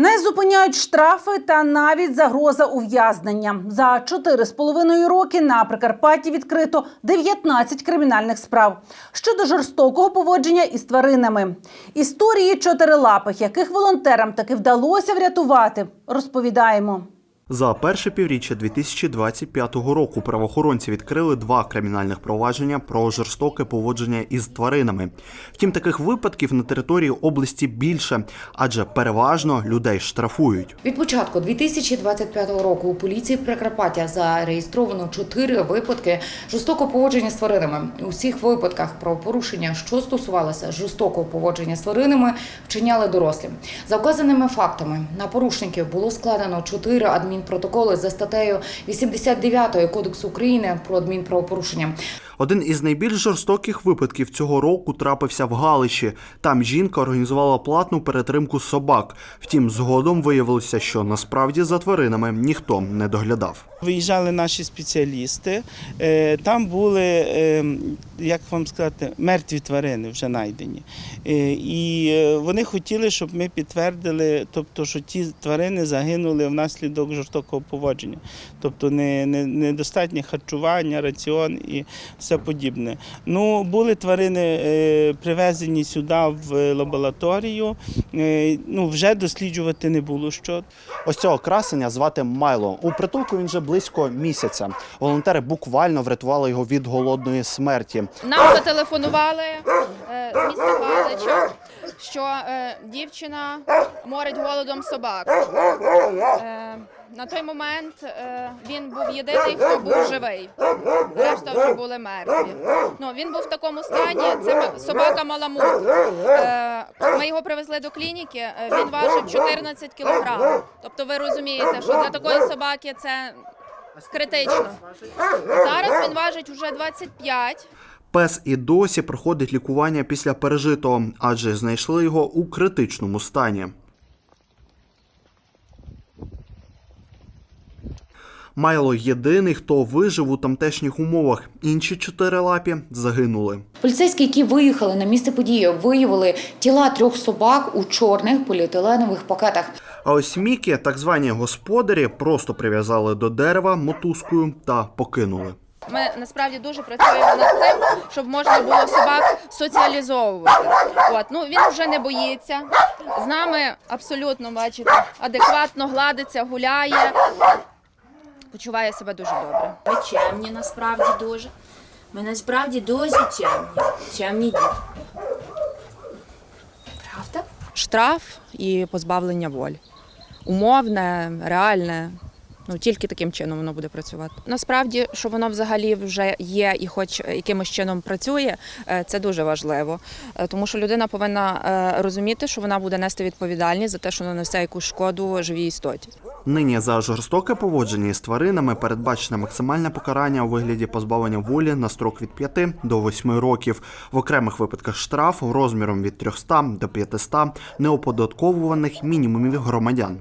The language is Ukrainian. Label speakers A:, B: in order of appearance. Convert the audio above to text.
A: Не зупиняють штрафи та навіть загроза ув'язнення. За 4,5 роки на Прикарпатті відкрито 19 кримінальних справ щодо жорстокого поводження із тваринами. Історії чотирилапих, яких волонтерам таки вдалося врятувати, розповідаємо.
B: За перше півріччя 2025 року правоохоронці відкрили два кримінальних провадження про жорстоке поводження із тваринами. Втім, таких випадків на території області більше, адже переважно людей штрафують.
C: Від початку 2025 року у поліції Прикарпаття зареєстровано чотири випадки жорстокого поводження з тваринами. У всіх випадках правопорушення, що стосувалося жорстокого поводження з тваринами, вчиняли дорослі. За вказаними фактами на порушників було складено чотири адмінпротоколи за статтею 89 Кодексу України про адмінправопорушення.
B: Один із найбільш жорстоких випадків цього року трапився в Галичі. Там жінка організувала платну перетримку собак. Втім, згодом виявилося, що насправді за тваринами ніхто не доглядав.
D: Виїжджали наші спеціалісти. е, Там були, е, як вам сказати, мертві тварини вже знайдені. Е, І вони хотіли, щоб ми підтвердили, тобто, що ті тварини загинули внаслідок жорстокого поводження, тобто не, не, недостатнє харчування, раціон і подібне. Ну, були тварини е, привезені сюди в лабораторію. е, Ну, вже досліджувати не було що.
B: Ось цього красення звати Майло. У притулку він вже близько місяця. Волонтери буквально врятували його від голодної смерті.
E: Нам зателефонували е, з міста Галича, що е, дівчина морить голодом собак. Е, на той момент е, він був єдиний, хто був живий. Решта вже були мертві. Ну, він був в такому стані, це собака Маламут. Е, ми його привезли до клініки, е, він важив 14 кілограм. Тобто ви розумієте, що для такої собаки це критично. Зараз він важить вже 25.
B: Пес і досі проходить лікування після пережитого, адже знайшли його у критичному стані. Майло єдиний, хто вижив у тамтешніх умовах. Інші чотири лапі загинули.
C: Поліцейські, які виїхали на місце події, виявили тіла трьох собак у чорних поліетиленових пакетах.
B: А ось Мікі, так звані господарі, просто прив'язали до дерева мотузкою та покинули.
E: Ми насправді дуже працюємо над тим, щоб можна було собак соціалізовувати. От ну він вже не боїться. З нами абсолютно бачите, адекватно гладиться, гуляє, почуває себе дуже добре.
F: Ми чемні насправді дуже. Ми насправді дуже чемні. Чемні діти. Правда?
E: Штраф і позбавлення волі. Умовне, реальне. Ну тільки таким чином воно буде працювати. Насправді, що воно взагалі вже є і, хоч якимось чином працює, е, це дуже важливо, Е, тому що людина повинна е, розуміти, що вона буде нести відповідальність за те, що нанесе якусь шкоду живій істоті.
B: Нині за жорстоке поводження із тваринами передбачене максимальне покарання у вигляді позбавлення волі на строк від 5 до 8 років. В окремих випадках штраф розміром від 300 до 500 неоподатковуваних мінімумів громадян.